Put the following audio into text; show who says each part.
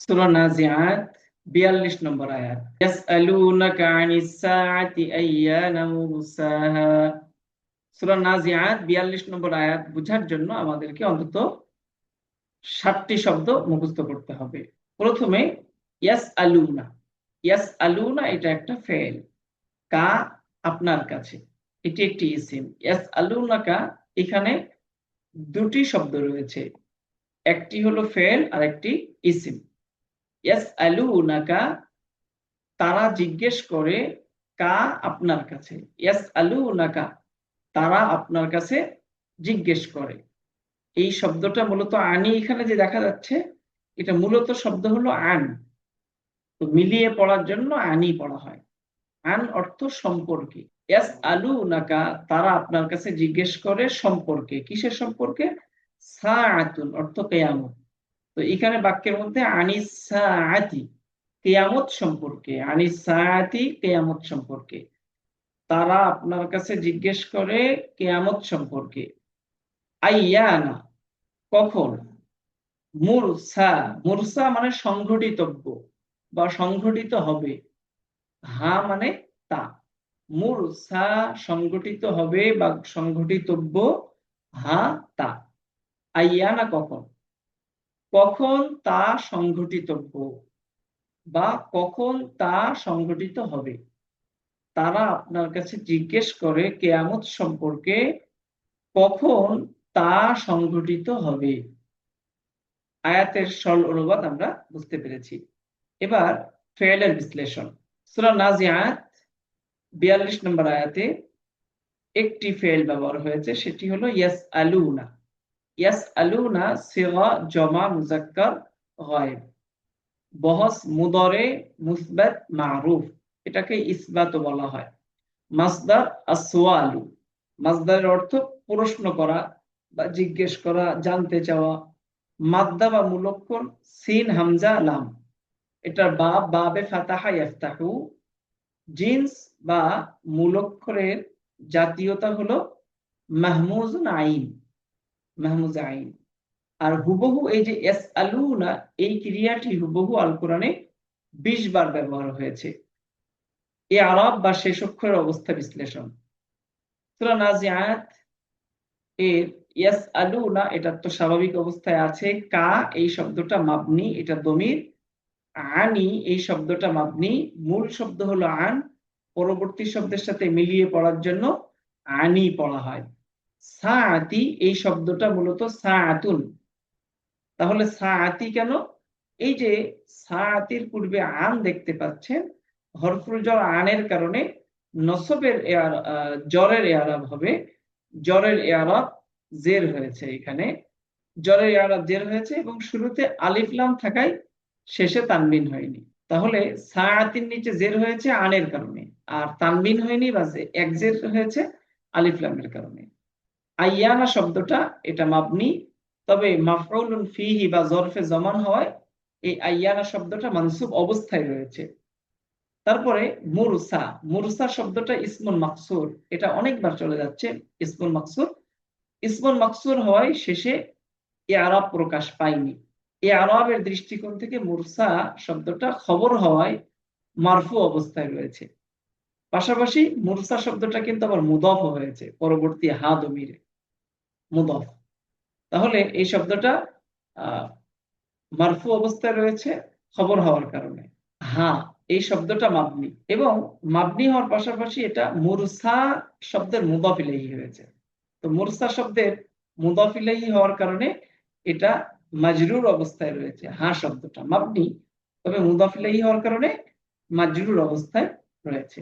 Speaker 1: সূরা নাজিআত 42 নম্বর আয়াত। ইয়াসআলুনাকা আনিস সাআতি আইয়ানা মুরসাহা। সূরা নাজিআত 42 নম্বর আয়াত বোঝার জন্য আমাদেরকে অন্তত সাতটি শব্দ মুখস্থ করতে হবে। প্রথমে, ইয়াসআলুনা। ইয়াসআলুনা এটা একটা ফেল। কা আপনার কাছে। এটি একটি ইসিম। ইয়াসআলুনাকা এখানে দুটি শব্দ রয়েছে। একটি হলো ফেল আর একটি ইসিম। ইয়াসআলুনাকা তারা জিজ্ঞেস করে, কা আপনার কাছে? ইয়াসআলুনাকা তারা আপনার কাছে জিজ্ঞেস করে। এই শব্দটা মূলত আনি এখানে যে দেখা যাচ্ছে, এটা মূলত শব্দ হলো আন। তো মিলিয়ে পড়ার জন্য আনি পড়া হয়। আন অর্থ সম্পর্কে। ইয়াস আলু নাকা তারা আপনার কাছে জিজ্ঞেস করে সম্পর্কে। কিসের সম্পর্কে? সাআতুন, অর্থ কেয়ামত। তো এখানে বাক্যের মধ্যে আনিস কেয়ামত সম্পর্কে আনিস কেয়ামত সম্পর্কে। তারা আপনার কাছে জিজ্ঞেস করে, কেয়ামত সম্পর্কে। আইয়ানা, কখন? মুরসা মুরসা মানে সংঘটিতব্য বা সংঘটিত হবে। হা মানে তা। মুরসা সংগঠিত হবে বা সংঘটিতব্য, হা তা। আইয়ানা, কখন? কখন তা সংঘটিতব্য বা কখন তা সংঘটিত হবে। তারা আপনার কাছে জিজ্ঞেস করে কেয়ামত সম্পর্কে কখন তা সংঘটিত হবে। আয়াতের সরল অনুবাদ আমরা বুঝতে পেরেছি। এবার ফেলের বিশ্লেষণ। সূরা নাজিআত 42 নম্বর আয়াতে একটি ফেল ব্যবহার হয়েছে, সেটি হলো ইয়াস আলুনা ইয়াস আলুনা সিগা জমা মুজাক্কার গায়েব। বহস মুদরে মুসবাত মারুফ, এটাকে ইসবাত বলা হয়। মাসদার আসওয়ালু, মাসদারের অর্থ প্রশ্ন করা বা জিজ্ঞেস করা, জানতে চাওয়া। মাদ্দা বা মুলক্ষণ সিন, হামজা, লাম। এটার বাব বাবে ফাতাহা ইয়াফতাহু। জিন্স বা মূলক্ষরের জাতীয়তা হলো মাহমুজ আইন মাহমুজ আইন আর হুবহু এই যে এস আলুনা এই ক্রিয়াটি হুবহু আল কোরআনে বিশ বার ব্যবহার হয়েছে। এ আরব বা শেষ অক্ষরের অবস্থা বিশ্লেষণ। সূরা নাজিআত এর ইয়াস আলুনা এটা তো স্বাভাবিক অবস্থায় আছে। কা, এই শব্দটা মাবনি, এটা দমির। আনি, এই শব্দটা মাবনি। মূল শব্দ হলো আন। পরবর্তী শব্দের সাথে মিলিয়ে পড়ার জন্য আনি পড়া হয়। সাআতি, এই শব্দটা মূলত সাআতুন। তাহলে সাআতি কেন? এই যে সাআতির পূর্বে আন দেখতে পাচ্ছেন, হরফুল জ্বর আনের কারণে নসবের এয়ার জ্বরের এয়ারাব হবে। জ্বরের এয়ারাব জের হয়েছে এখানে। জ্বরের এয়ারাব জের হয়েছে এবং শুরুতে আলিফলাম থাকায় শেষে তানবিন হয়নি। তাহলে সায়াতির নিচে জের হয়েছে আনের কারণে, আর তানবিন হয়নি বা এক জের হয়েছে আলিফলামের কারণে। আইয়ানা শব্দটা, এটা মাবনি। তবে মাফরুলুন ফিহি বা জরফে জমান হওয়ায় এই আইয়ানা শব্দটা মানসুব অবস্থায় রয়েছে। তারপরে মুরসা মুরসা শব্দটা ইসমুল মাকসুর, এটা অনেকবার চলে যাচ্ছে ইসমুল মাকসুর। ইসমুল মাকসুর হওয়ায় শেষে এ আরব প্রকাশ পায়নি। এ আরবের দৃষ্টিকোণ থেকে মুরসা শব্দটা খবর হওয়ায় মারফু অবস্থায় রয়েছে। পাশাপাশি মুরসা শব্দটা কিন্তু আবার মুদফ হয়েছে, পরবর্তী হা দমিরে মুদফ। তাহলে এই শব্দটা মারফু অবস্থায় রয়েছে খবর হওয়ার কারণে। হা, এই শব্দটা মাবনি এবং মাবনি হওয়ার পাশাপাশি এটা মুরসা শব্দের মুদাফিলাহি হয়েছে। তো মুরসা শব্দের মুদাফিলাহি হওয়ার কারণে এটা মাজরুর অবস্থায় রয়েছে, হা শব্দটা। মাবনি তবে মুদাফিলাহি হওয়ার কারণে মাজরুর অবস্থায় রয়েছে।